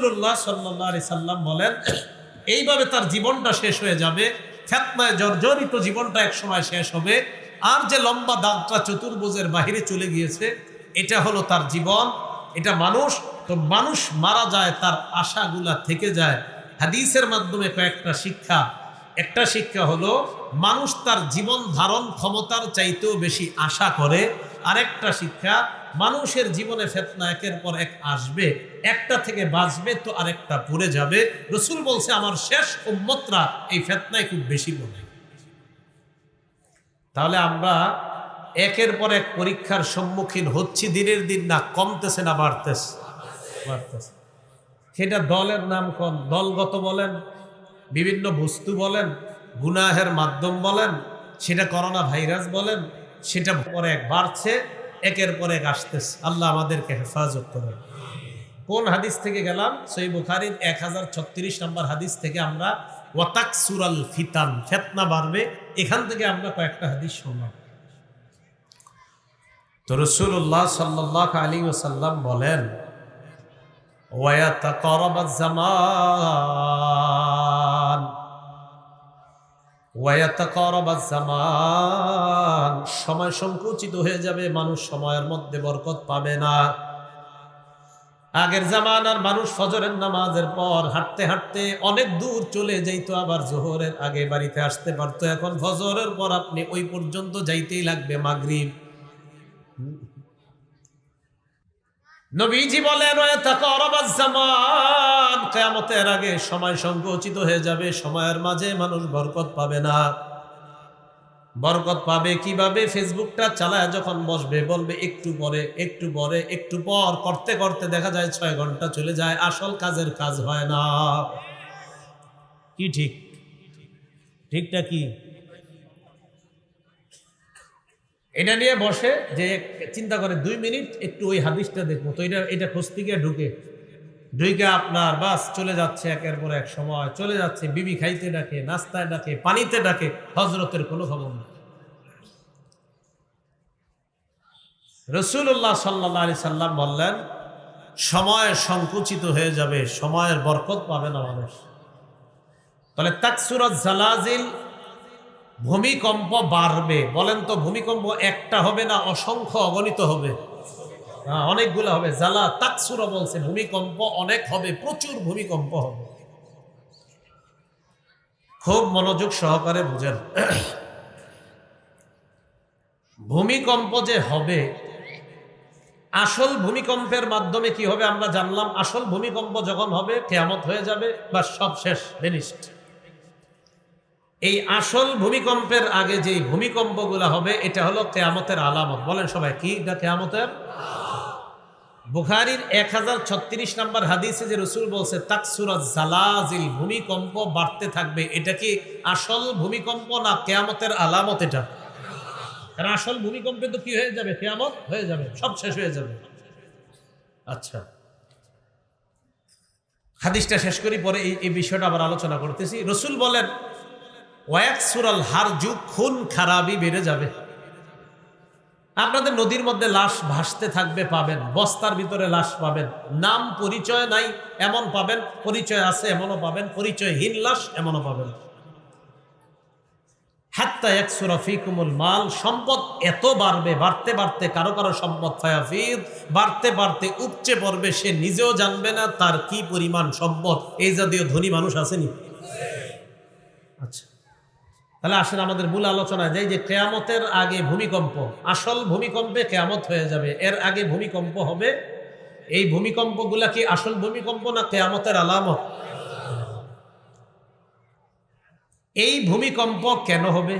রাসূলুল্লাহ সাল্লাল্লাহু আলাইহি সাল্লাম বলেন, এইভাবে তার জীবনটা শেষ হয়ে যাবে, ফেতনায় জর্জরিত জীবনটা এক সময় শেষ হবে, আর যে লম্বা দাগটা চতুর্ভুজের বাহিরে চলে গিয়েছে, এটা হলো তার জীবন, এটা মানুষ, তো মানুষ মারা যায়, তার আশাগুলা থেকে যায়। হাদিসের মাধ্যমে কয়েকটা শিক্ষা, একটা শিক্ষা হলো, মানুষ তার জীবন ধারণ ক্ষমতার চাইতেও বেশি আশা করে, আরেকটা শিক্ষা মানুষের জীবনে ফেতনা একের পর এক আসবে, একটা থেকে বাঁচবে তো আরেকটা পড়ে যাবে। রসুল বলছে, আমার শেষ উম্মতরা এই ফেতনায় খুব বেশি পড়ে তাহলে আমরা একের পর এক পরীক্ষার সম্মুখীন হচ্ছি, দিনের দিন না, কমতেছে না, বাড়তেছে। বাড়তেছে। সেটা দলের নাম কম, দলগত বলেন, বিভিন্ন বস্তু বলেন, গুনাহের মাধ্যম বলেন, সেটা করোনা ভাইরাস বলেন, সেটা পরে এক বাড়ছে। একের পর এক আসতেছে। আল্লাহ আমাদেরকে হেফাজত করে কোন হাদিস থেকে গেলাম? সই বুখারির এক হাজার ছত্রিশ নম্বর হাদিস থেকে আমরা, ওয়াতাক সুরাল ফিতান, ফেতনা বাড়বে। এখান থেকে আমরা কয়েকটা হাদিস শুনলাম। তো রসুল্লাহ সাল্লাহ আলী ওসাল্লাম বলেন ওয়াত করবাজ জামা জামান সময় সংকুচিত হয়ে যাবে, মানুষ সময়ের মধ্যে বরকত পাবে না। আগের জামান আর মানুষ ফজরের নামাজের পর হাঁটতে হাঁটতে অনেক দূর চলে যাইত, আবার জোহরের আগে বাড়িতে আসতে পারতো। এখন ফজরের পর আপনি ওই পর্যন্ত যাইতেই লাগবে মাগরীব। নবীজি বলেন কেয়ামতের আগে সময় সংকুচিত হয়ে যাবে, সময়ের মাঝে মানুষ বরকত পাবে না। বরকত পাবে কীভাবে? ফেসবুকটা চালায় যখন বসবে, বলবে, একটু পরে একটু পরে, একটু পর করতে করতে দেখা যায় ছয় ঘণ্টা চলে যায়, আসল কাজের কাজ হয় না। কি ঠিক? ঠিকটা কি? এটা নিয়ে বসে যে চিন্তা করে দুই মিনিট একটু ওই হাদিসটা দেখব। তো এটা এটা খুঁজতে গিয়ে ঢুকে। ঢুকে আপনার বাস চলে যাচ্ছে একের পর এক সময়। চলে যাচ্ছে, বিবি খাইতে ডাকে, নাস্তায় ডাকে, পানিতে ডাকে হজরতের কোনো খবর নেই। রসুল্লাহ সাল্লাহ আলি সাল্লাম বললেন, সময় সংকুচিত হয়ে যাবে, সময়ের বরকত পাবে না মানুষ তাহলে তাকসুরত জালাজিল ভূমিকম্প বাড়বে। বলেন তো ভূমিকম্প একটা হবে না, অসংখ্য অগণিত হবে। হ্যাঁ অনেকগুলো হবে। জ্বালা তাকসুরা বলছে, ভূমিকম্প অনেক হবে, প্রচুর ভূমিকম্প হবে। খুব মনোযোগ সহকারে বুঝেন। ভূমিকম্প যে হবে, আসল ভূমিকম্পের মাধ্যমে কি হবে আমরা জানলাম। আসল ভূমিকম্প যখন হবে, কেয়ামত হয়ে যাবে বা সব শেষ ফিনিশড এই আসল ভূমিকম্পের আগে যে ভূমিকম্পগুলো হবে, এটা হলো কেয়ামতের আলামত। বলেন সবাই, কি? এটা কেয়ামতের? বুখারির এক হাজার ছত্রিশ নম্বর হাদিসে যে রসুল বলছে তাকসুরাত জালাজিল, ভূমিকম্প বাড়তে থাকবে। এটা কি আসল ভূমিকম্প না কেয়ামতের আলামত এটা? কারণ আসল ভূমিকম্পে তো কি হয়ে যাবে? কেয়ামত হয়ে যাবে, সব শেষ হয়ে যাবে। আচ্ছা। হাদিসটা শেষ করি, পরে এই বিষয়টা আবার আলোচনা করতেছি। রসুল বলেন ওয়াক সুরাল হার যুগ খুন খারাপই বেড়ে যাবে। আপনাদের নদীর মধ্যে লাশ ভাসতে থাকবে, পাবেন। বস্তার ভিতরে লাশ পাবেন। নাম পরিচয় নাই, এমন পাবেন। পরিচয় আছে, এমনও পাবেন। পরিচয়হীন লাশ, এমনও পাবেন। হাত্তা এক সুরফিকুমুল মাল, সম্পদ এত বাড়বে, বাড়তে বাড়তে কারও কারও সম্পদ ফায়াফিদ, বাড়তে বাড়তে উপচে পড়বে, সে নিজেও জানবে না তার কি পরিমাণ সম্পদ। এই জাতীয় ধনী মানুষ আসেনি? আচ্ছা। তাহলে আসেন আমাদের মূল আলোচনায় যাই যে কেয়ামতের আগে ভূমিকম্প। আসল ভূমিকম্পে কেয়ামত হয়ে যাবে। এর আগে ভূমিকম্প হবে। এই ভূমিকম্পগুলা কি আসল ভূমিকম্প না কেয়ামতের আলামত? এই ভূমিকম্প কেন হবে?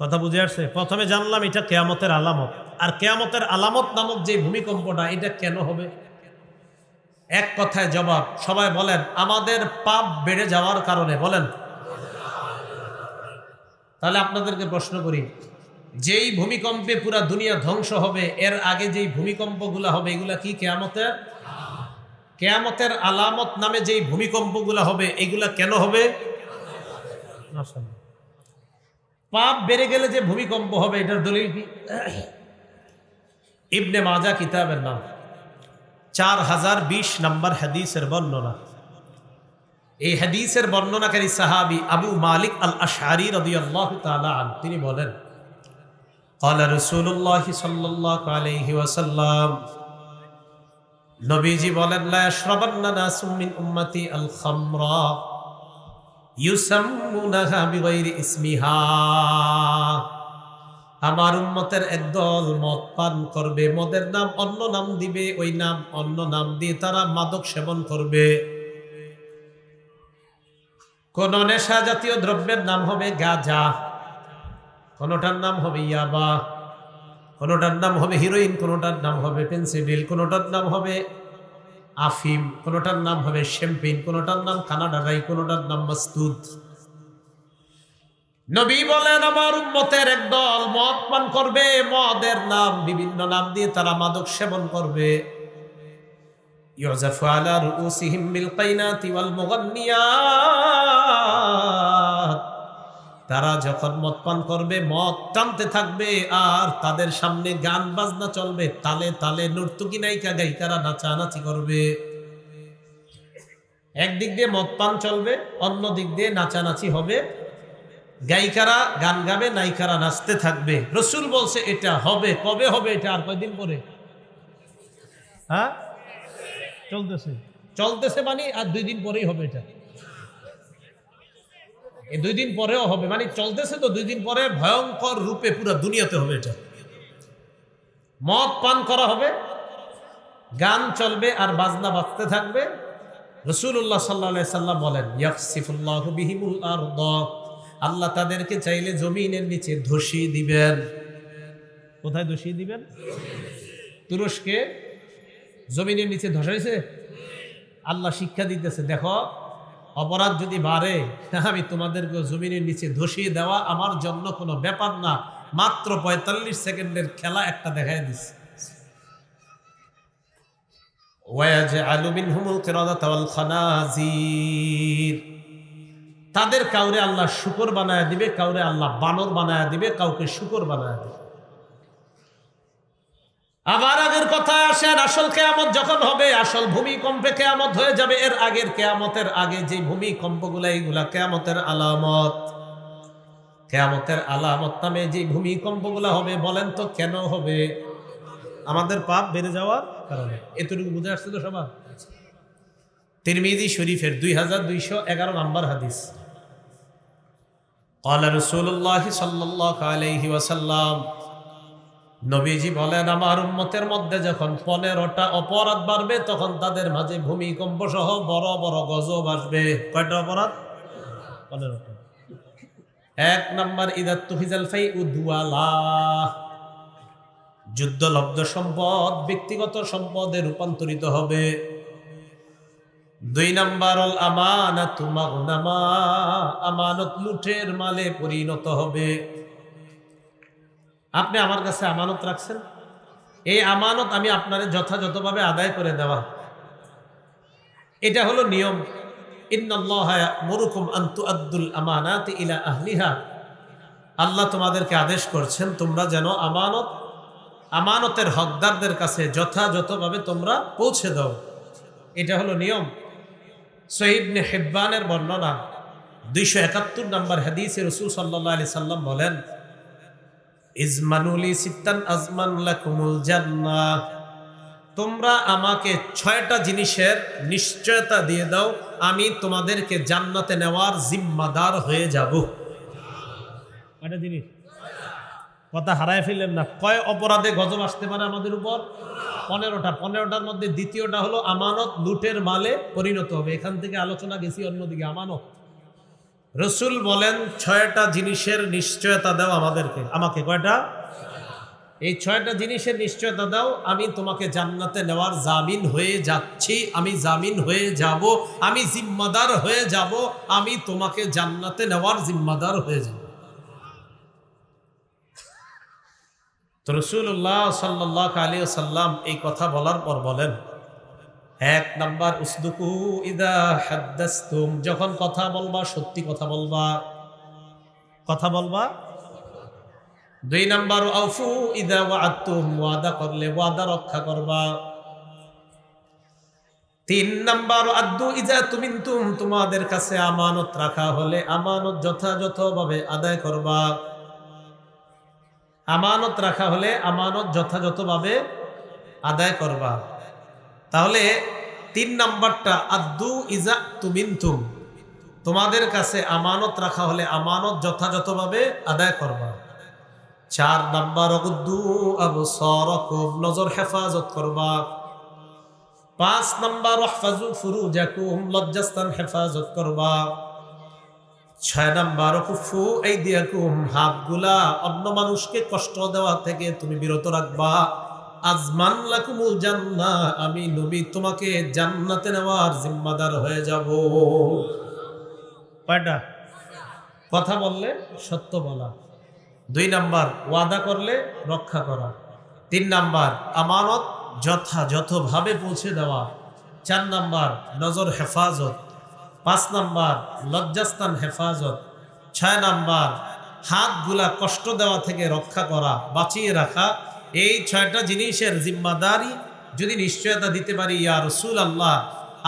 কথা বুঝে আসছে? প্রথমে জানলাম এটা কেয়ামতের আলামত। আর কেয়ামতের আলামত নামক যে ভূমিকম্পটা, এটা কেন হবে? এক কথায় জবাব, সবাই বলেন, আমাদের পাপ বেড়ে যাওয়ার কারণে। বলেন। তাহলে আপনাদেরকে প্রশ্ন করি, যেই ভূমিকম্পে পুরা দুনিয়া ধ্বংস হবে, এর আগে যেই ভূমিকম্পগুলো হবে, এগুলা কি কেয়ামতের? কেয়ামতের আলামত নামে যেই ভূমিকম্পগুলো হবে, এগুলা কেন হবে? পাপ বেড়ে গেলে যে ভূমিকম্প হবে, এটার দলিল কি? ইবনে মাজা কিতাবের নাম, চার হাজার বিশ নম্বর হাদিসের বর্ণনা। এই হাদিসের বর্ণনাকারী সাহাবি আবু মালিক আল আশারি রদিয়াল্লাহ তাআলা আন তিনি বলেন قال رسول الله صلى الله عليه وسلم নবীজি বলেন লা ইয়াশরাবান্না নাসুম মিন উম্মতি আল খামরা ইউসাম্মুনাহা বিগাইরি ইসমিহা আমার উম্মতের একদল মদ পান করবে মদের নাম অন্য নাম দিবে ওই নাম অন্য নাম দিয়ে তারা মাদক সেবন করবে কোন নেশা জাতীয় দ্রব্যের নাম হবে গাঁজা। কোনোটার নাম হবে ইয়াবা। কোনোটার নাম হবে হিরোইন, কোনোটার নাম হবে পেন্সিডিল, কোনোটার নাম হবে আফিম, কোনোটার নাম হবে শ্যাম্পেন, কোনোটার নাম কানাডারাই কোনোটার নাম মাস্তুদ নবী বলেন, আমার উম্মতের একদল মদ পান করবে, মদের নাম, বিভিন্ন নাম দিয়ে তারা মাদক সেবন করবে। রুউসিহিম বিল কাইনাতি ওয়াল মুগান্নিয়াত তারা যখন মদ পান করবে, মদ টানতে থাকবে, আর তাদের সামনে গান বাজনা চলবে, তালে তালে নর্তকী নায়িকা গায়িকারা নাচানাচি করবে। একদিক দিয়ে মদ পান চলবে, অন্য দিক দিয়ে নাচানাচি হবে। গায়িকারা গান গাবে, নায়িকারা নাচতে থাকবে। রসুল বলছে, এটা হবে, কবে হবে এটা আর কয়দিন পরে? হ্যাঁ? চলতেছে। চলতেছে মানে আর দুই দিন পরেই হবে এটা। এই দুই দিন পরেও হবে। মানে চলতেছে তো দুই দিন পরে ভয়ঙ্কর রূপে পুরো দুনিয়াতে হবে এটা। মদ পান করা হবে, গান চলবে আর বাজনা বাজতে থাকবে। রসুল্লাহ সাল্লা সাল্লাম বলেন আল্লাহ তাদেরকে চাইলে জমিনের নিচে ধসিয়ে দিবেন। কোথায় ধসিয়ে দিবেন? তুরস্কে। জমিনের নিচে ধসাইছে আল্লাহ শিক্ষা দিতেছে, দেখো, অপরাধ যদি বাড়ে, আমি তোমাদেরকে জমিনের নিচে ধসিয়ে দেওয়া আমার জন্য কোনো ব্যাপার না। মাত্র পঁয়তাল্লিশ সেকেন্ডের খেলা একটা দেখাই দিচ্ছে তাদের কাউরে আল্লাহ শুকর বানায় দিবে, কাউরে আল্লাহ বানর বানায় দিবে, কাউকে শুকর বানায় দিবে। আবার আগের কথা আসেন আসল কেয়ামত যখন হবে আসল ভূমিকম্পে কেয়ামত হয়ে যাবে এর আগের কেয়ামতের আগে যে ভূমিকম্পগুলা এইগুলা কেয়ামতের আলামত কেয়ামতের আলামত নামে যে ভূমিকম্পগুলা হবে বলেন তো কেন হবে আমাদের পাপ বেড়ে যাওয়ার কারণে এতটুকু বুঝে আসছে তো সবার তিরমিজি শরীফের দুই হাজার দুইশো এগারো নম্বর হাদিস قال رسول الله صلى الله عليه وسلم নবীজি বলেন, আমার উন্মতের মধ্যে যখন পনেরোটা অপরাধ বাড়বে, তখন তাদের মাঝে ভূমিকম্প সহ বড় বড় গজব আসবে। কয়টা অপরাধ? পনেরোটা। এক নম্বর ইদাত তুফিজাল ফাই উদুয়ালা যুদ্ধলব্ধ সম্পদ ব্যক্তিগত সম্পদে রূপান্তরিত হবে। দুই নাম্বার মাগনামা আমানত লুঠের মালে পরিণত হবে। আপনি আমার কাছে আমানত রাখছেন? এই আমানত আমি আপনার যথাযথভাবে আদায় করে দেওয়া। এটা হলো নিয়ম। আল্লাহ তোমাদেরকে আদেশ করছেন, তোমরা যেন আমানত, আমানতের হকদারদের কাছে যথাযথভাবে তোমরা পৌঁছে দাও। এটা হলো নিয়ম। সহিবনে হেব্বানের বর্ণনা। দুইশো একাত্তর নম্বর হাদিসে রসুল সাল্লাহ আলি সাল্লাম বলেন ইজমানুলি সিত্তান আজমান লাকুমুল জান্নাহ। তোমরা আমাকে ছয়টা জিনিসের নিশ্চয়তা দিয়ে দাও, আমি তোমাদেরকে জান্নাতে নেওয়ার জিম্মাদার হয়ে যাব। কয়টা জিনিস? কথা হারায় ফেললেন না। কয় অপরাধে গজব আসতে পারে আমাদের উপর? পনেরোটা। পনেরোটার মধ্যে দ্বিতীয়টা হলো আমানত, লুটের মালে পরিণত হবে। এখান থেকে আলোচনা গেছি অন্যদিকে, আমানত। রসুল বলেন, ছয়টা জিনিসের নিশ্চয়তা দাও আমাদেরকে। আমাকে কয়টা? এই ছয়টা জিনিসের নিশ্চয়তা দাও, আমি তোমাকে জান্নাতে নেওয়ার জামিন হয়ে যাচ্ছি, আমি জামিন হয়ে যাব, আমি জিম্মাদার হয়ে যাব, আমি তোমাকে জান্নাতে নেওয়ার জিম্মাদার হয়ে যাব। তো রসুল্লাহ সাল্লাহ আলী সাল্লাম এই কথা বলার পর বলেন এক নাম্বার, উসদুকু ইদা যখন কথা বলবা, সত্যি কথা বলবা। কথা বলবা? দুই নাম্বার, আউফু ইদা ওয়াদা করলে ওয়াদা রক্ষা করবা। তিন নাম্বার, আদু ইজা তুমি তোমাদের কাছে আমানত রাখা হলে আমানত যথাযথভাবে আদায় করবা। আমানত রাখা হলে আমানত যথাযথভাবে আদায় করবা। তাহলে তিন নাম্বারটা আদু ইজা তুমিন্তুম। তোমাদের কাছে আমানত রাখা হলে আমানত যথাযথভাবে আদায় করবা। চার নাম্বার, অগুদ্দু আবু সরকুম নজর হেফাজত করবা। পাঁচ নাম্বার রহফাজু ফুরুজাকুম লজ্জাস্তান হেফাজত করবা। ছয় নাম্বার কুফু এই দিয়া দিয়াকুম হাতগুলা অন্য মানুষকে কষ্ট দেওয়া থেকে তুমি বিরত রাখবা। আজমান লাকুমুল জান্নাহ। আমি নবী, তোমাকে জান্নাতে নেওয়ার জিম্মাদার হয়ে যাব। কয়টা? কথা বললে সত্য বলা। দুই নাম্বার, ওয়াদা করলে রক্ষা করা। তিন নাম্বার, আমানত যথাযথভাবে পৌঁছে দেওয়া। চার নাম্বার, নজর হেফাজত। পাঁচ নাম্বার, লজ্জাস্থান হেফাজত। ছয় নাম্বার, হাতগুলা কষ্ট দেওয়া থেকে রক্ষা করা, বাঁচিয়ে রাখা। এই ছয়টা জিনিসের জিম্মাদারি যদি নিশ্চয়তা দিতে পারি, ইয়া রসুল আল্লাহ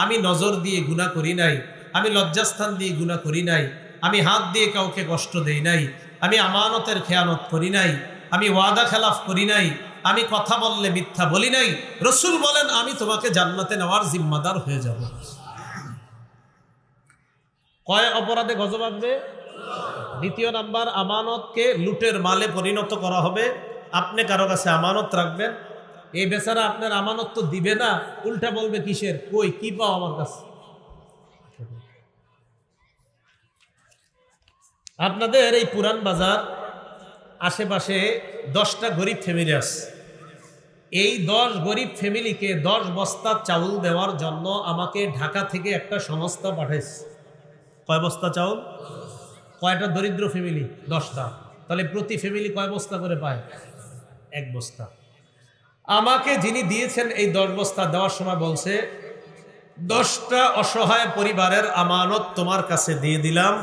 আমি নজর দিয়ে গুণা করি নাই, আমি লজ্জাস্থান দিয়ে গুণা করি নাই, আমি হাত দিয়ে কাউকে কষ্ট দেই নাই, আমি আমানতের খেয়ানত করি নাই, আমি ওয়াদা খেলাফ করি নাই, আমি কথা বললে মিথ্যা বলি নাই, রসুল বলেন, আমি তোমাকে জান্নাতে নেওয়ার জিম্মাদার হয়ে যাব। কয় অপরাধে গজব দ্বিতীয় নাম্বার, আমানতকে লুটের মালে পরিণত করা হবে। আপনি কারও কাছে আমানত রাখবেন। এই বেচারা আপনার আমানত তো দিবে না, উল্টা বলবে কিসের? কই, কি পাও আমার কাছে? আপনাদের এই পুরান বাজার আশেপাশে দশটা গরিব ফ্যামিলি আছে। এই দশ গরিব ফ্যামিলিকে দশ বস্তা চাউল দেওয়ার জন্য আমাকে ঢাকা থেকে একটা সংস্থা পাঠাইছে। কয় বস্তা চাউল? কয়টা দরিদ্র ফ্যামিলি দশটা। তাহলে প্রতি ফ্যামিলি কয় বস্তা করে পায়? এক বস্তা। আমাকে যিনি দিয়েছেন এই দশ বস্তা দেওয়ার সময় বলছে, দশটা অসহায় পরিবারের আমানত তোমার কাছে দিয়ে দিলাম।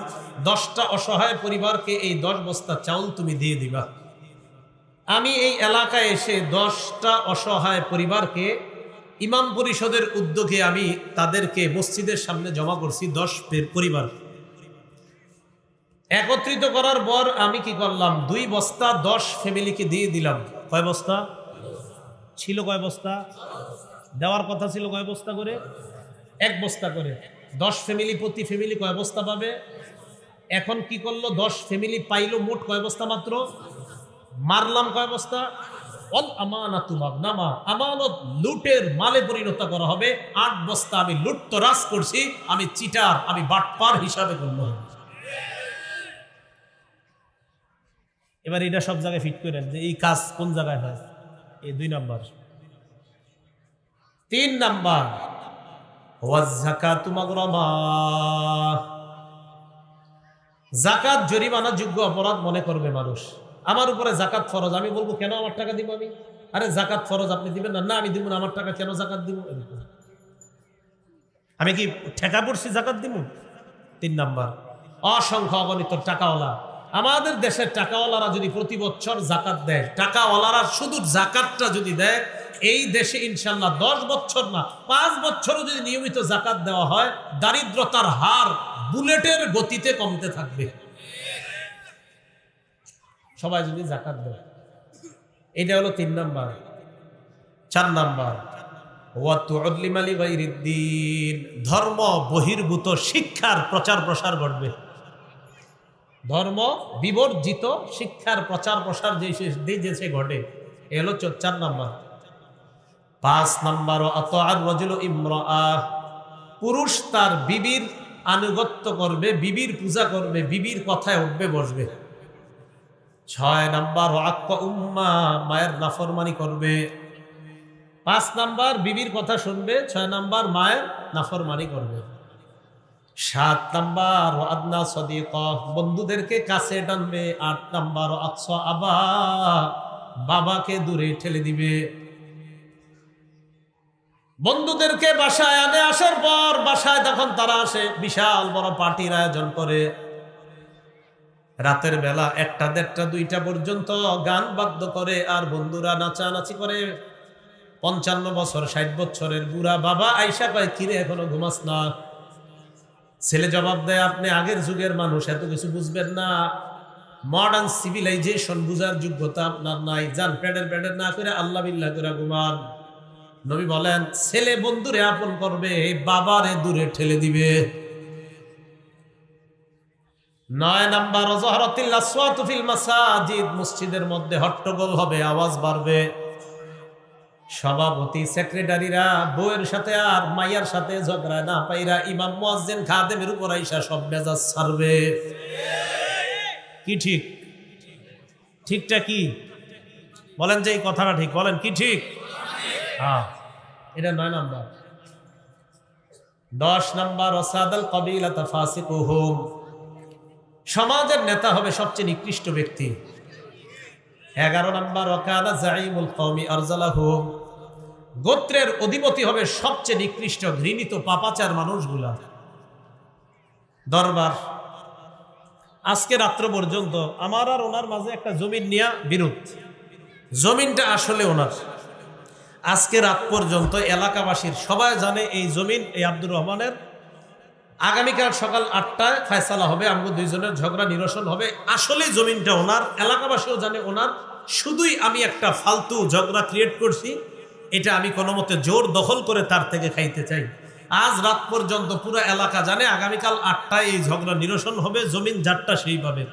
দশটা অসহায় পরিবারকে এই দশ বস্তা চাউল তুমি দিয়ে দিবা। আমি এই এলাকায় এসে দশটা অসহায় পরিবারকে ইমাম পরিষদের উদ্যোগে আমি তাদেরকে মসজিদের সামনে জমা করছি দশ পরিবার। একত্রিত করার পর আমি কি করলাম? দুই বস্তা দশ ফ্যামিলিকে দিয়ে দিলাম। কয় বস্তা? ছিল কয় বস্তা? দেওয়ার কথা ছিল কয় বস্তা করে? এক বস্তা করে। দশ ফ্যামিলি প্রতি ফ্যামিলি কয় বস্তা পাবে? এখন কি করল? দশ ফ্যামিলি পাইলো মোট কয় বস্তা মাত্র? মারলাম কয় বস্তা? অল আমানাতু লুটের মালে পরিণত করা হবে। আট বস্তা আমি লুট তো রাস করছি। আমি চিটার, আমি বাটপার হিসাবে গণ্য এবার এটা সব জায়গায় ফিট করেন যে এই কাজ কোন জায়গায় হয়? এই দুই নাম্বার। তিন নাম্বার। জাকাত জরিমানা যোগ্য অপরাধ মনে করবে মানুষ। আমার উপরে জাকাত ফরজ, আমি বলব, কেন আমার টাকা দিব আমি? আরে জাকাত ফরজ আপনি দিবেন না না, আমি দিব না, আমার টাকা কেন জাকাত দিব? আমি কি ঠেকা পড়ছি জাকাত দিব? তিন নাম্বার। অসংখ্য অগণিত টাকাওয়ালা। আমাদের দেশের টাকাওয়ালারা যদি প্রতি বছর জাকাত দেয়, টাকাওয়ালারা শুধু জাকাতটা যদি দেয়, এই দেশে ইনশাল্লাহ দশ বছর না, পাঁচ বছরও যদি নিয়মিত জাকাত দেওয়া হয়, দারিদ্রতার হার বুলেটের গতিতে কমতে থাকবে। সবাই যদি জাকাত দেয়, এটা হলো তিন নাম্বার। চার নাম্বার ধর্ম বহির্ভূত শিক্ষার প্রচার প্রসার ঘটবে। ধর্ম বিবর্জিত শিক্ষার প্রচার প্রসার যে সে ঘটে, এ হলো চার নাম্বার। পাঁচ নম্বর অত আর পুরুষ তার বিবির আনুগত্য করবে, বিবির পূজা করবে, বিবির কথায় উঠবে, বসবে। ছয় নাম্বার উম্মা, মায়ের নাফরমানি করবে। পাঁচ নাম্বার, বিবির কথা শুনবে, ছয় নাম্বার, মায়ের নাফরমানি করবে। সাত নাম্বার আদনা সদিক। বন্ধুদেরকে কাছে টানবে আট নাম্বার আকস আবা। বাবাকে দূরে ঠেলে দিবে। বন্ধুদেরকে বাসায় আনে, আসার পর বাসায় যখন তারা আসে, বিশাল বড় পার্টির আয়োজন করে। রাতের বেলা একটা, দেড়টা, দুইটা পর্যন্ত গান বাদ্য করে আর বন্ধুরা নাচানাচি করে। পঞ্চান্ন বছর, ষাট বছরের বুড়া বাবা আইসা কয়, কিরে, এখনও ঘুমাস না? ছেলে জবাব দেয়, আপনি আগের যুগের মানুষ, এত কিছু বুঝবেন না। মডার্ন সিভিলাইজেশন বুঝার যোগ্যতা আপনার নাই। যান, প্যাডের প্যাডের না করে আল্লাহ বিল্লাহ করে ঘুমান। নবী বলেন, ছেলে বন্ধুরে আপন করবে, বাবারে দূরে ঠেলে দিবে। নয় নাম্বার মসজিদের মধ্যে হট্টগোল হবে, আওয়াজ বাড়বে। সভাপতি, সেক্রেটারিরা বউয়ের সাথে আর মাইয়ার সাথে ঝগড়া না পাইরা ইমাম মুয়াজ্জিন খাদেমের উপর আইসা সব মেজাজ ছাড়বে। কি ঠিক? ঠিকটা কি? বলেন যে এই কথাটা ঠিক, বলেন কি ঠিক? হ্যাঁ এটা নয় নাম্বার। দশ নাম্বার, ওসাদাল কবিলা তাফাসিক হোম সমাজের নেতা হবে সবচেয়ে নিকৃষ্ট ব্যক্তি। এগারো নম্বর ওকানা জাইমুল কৌমি আরজালাহুম গোত্রের অধিপতি হবে সবচেয়ে নিকৃষ্ট, ঘৃণিত, পাপাচার মানুষগুলা। দরবার। আজকে রাত্র পর্যন্ত আমার আর ওনার মাঝে একটা জমিন নিয়ে বিরোধ। জমিনটা আসলে ওনার। আজকে রাত পর্যন্ত এলাকাবাসীর সবাই জানে এই জমিন এই আব্দুর রহমানের আগামীকাল সকাল আটটায় ফায়সালা হবে আমগো দুইজনের ঝগড়া নিরসন হবে। আসলে জমিনটা ওনার, এলাকাবাসীও জানে ওনার। শুধুই আমি একটা ফালতু ঝগড়া ক্রিয়েট করছি, এটা আমি কোনো মতে জোর দখল করে তার থেকে খাইতে চাই। আজ রাত পর্যন্ত পুরো এলাকা জানে আগামীকাল আটটায় এই ঝগড়া নিরসন হবে, জমিন যারটা সেই পাবে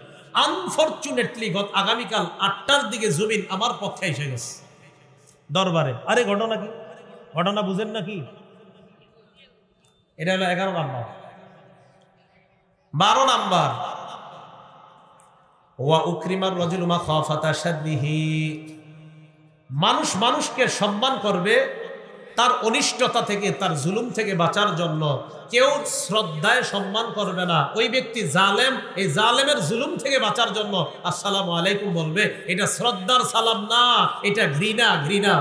আনফর্চুনেটলি গত আগামীকাল আটটার দিকে জমিন আমার পক্ষে এসে গেছে। দরবারে। আরে, ঘটনা কি? ঘটনা বুঝেন নাকি? এটা হলো এগারো নাম্বার। বারো নাম্বার। ওয়া উকরিমার রজুলুমা খাফাতা সাদ্দিহি মানুষ মানুষকে সম্মান করবে, তার অনিষ্টতা থেকে, তার জুলুম থেকে বাঁচার জন্য। কেউ শ্রদ্ধায় সম্মান করবে না। ওই ব্যক্তি জালেম, এই জালেমের জুলুম থেকে বাঁচার জন্য। আসসালামু আলাইকুম বলবে, এটা শ্রদ্ধার সালাম না, এটা ঘৃণা ঘৃণা।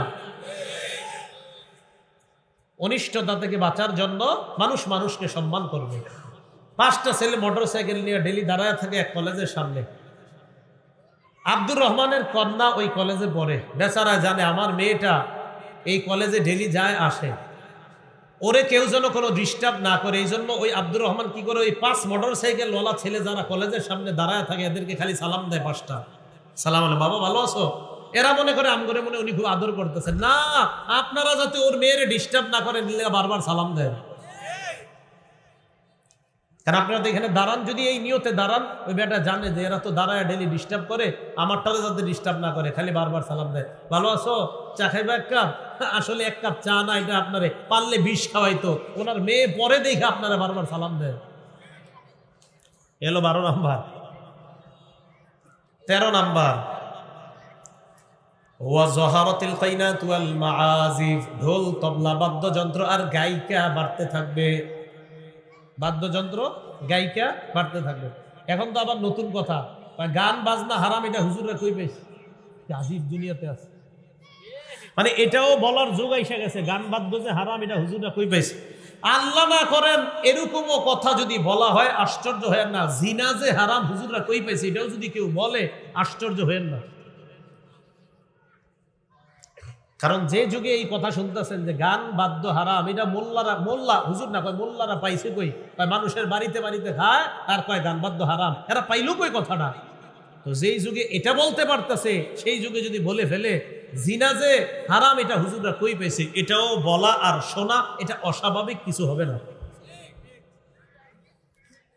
অনিষ্টতা থেকে বাঁচার জন্য মানুষ মানুষকে সম্মান করবে। পাঁচটা ছেলে মোটর সাইকেল নিয়ে ডেলি দাঁড়ায় থাকে এক কলেজের সামনে। আব্দুর রহমানের কন্যা ওই কলেজে পড়ে। বেচারা জানে আমার মেয়েটা এই কলেজে ডেলি যায়, আসে। ওরে কেউ যেন কোনো ডিস্টার্ব না করে। এই জন্য ওই আব্দুর রহমান কি করে ওই পাঁচ মোটর সাইকেল ওলা ছেলে যারা কলেজের সামনে দাঁড়ায় থাকে, এদেরকে খালি সালাম দেয় পাঁচটা। সালাম আলাইকুম, বাবা ভালো আছো? এরা মনে করে আম করে মনে উনি খুব আদর করতেছেন। না, আপনারা যাতে ওর মেয়েরে ডিস্টার্ব না করে নিলে বারবার সালাম দেন কারণ আপনারা তো এখানে দাঁড়ান, যদি এই নিয়তে দাঁড়ান, ওই বেটা জানে যে এরা তো দাঁড়ায় ডেলি ডিস্টার্ব করে আমারটারে যাতে ডিস্টার্ব না করে, খালি বারবার সালাম দেয়। ভালো আছো? চা খাইবা এক কাপ? আসলে এক কাপ চা না, এটা আপনারে পারলে বিষ খাওয়াইতো। ওনার মেয়ে পরে দেখে আপনারা বারবার সালাম দেয়। এলো বারো নাম্বার। তেরো নাম্বার। ঢোল, তবলা, বাদ্যযন্ত্র আর গায়িকা বাড়তে থাকবে। বাদ্যযন্ত্র গায়িকা বাড়তে থাকবে। এখন তো আবার নতুন কথা। গান, বাজনা, হারাম, এটা হুজুররা কই পেয়েছে আজিব দুনিয়াতে আছে। মানে এটাও বলার যোগ এসে গেছে, গান, বাদ্য যে হারাম, এটা হুজুররা কই পেয়েছে আল্লাহ না করেন, এরকমও কথা যদি বলা হয়, আশ্চর্য হয় না। জিনা যে হারাম, হুজুররা কই পেয়েছে এটাও যদি কেউ বলে, আশ্চর্য হয় না। কারণ যে যুগে এই কথা শুনতেছেন যে গান বাদ্য হারাম, এটা মোল্লারা, মোল্লা, হুজুর না কয়, মোল্লারা পাইছে কই? কয়, মানুষের বাড়িতে বাড়িতে খায় আর কয় গান বাদ্য হারাম। এরা পাইলো কই কথাটা? তো যেই যুগে এটা বলতে পারতেছে, সেই যুগে যদি বলে ফেলে, জিনা যে হারাম, এটা হুজুররা কই পেয়েছে এটাও বলা আর শোনা, এটা অস্বাভাবিক কিছু হবে না।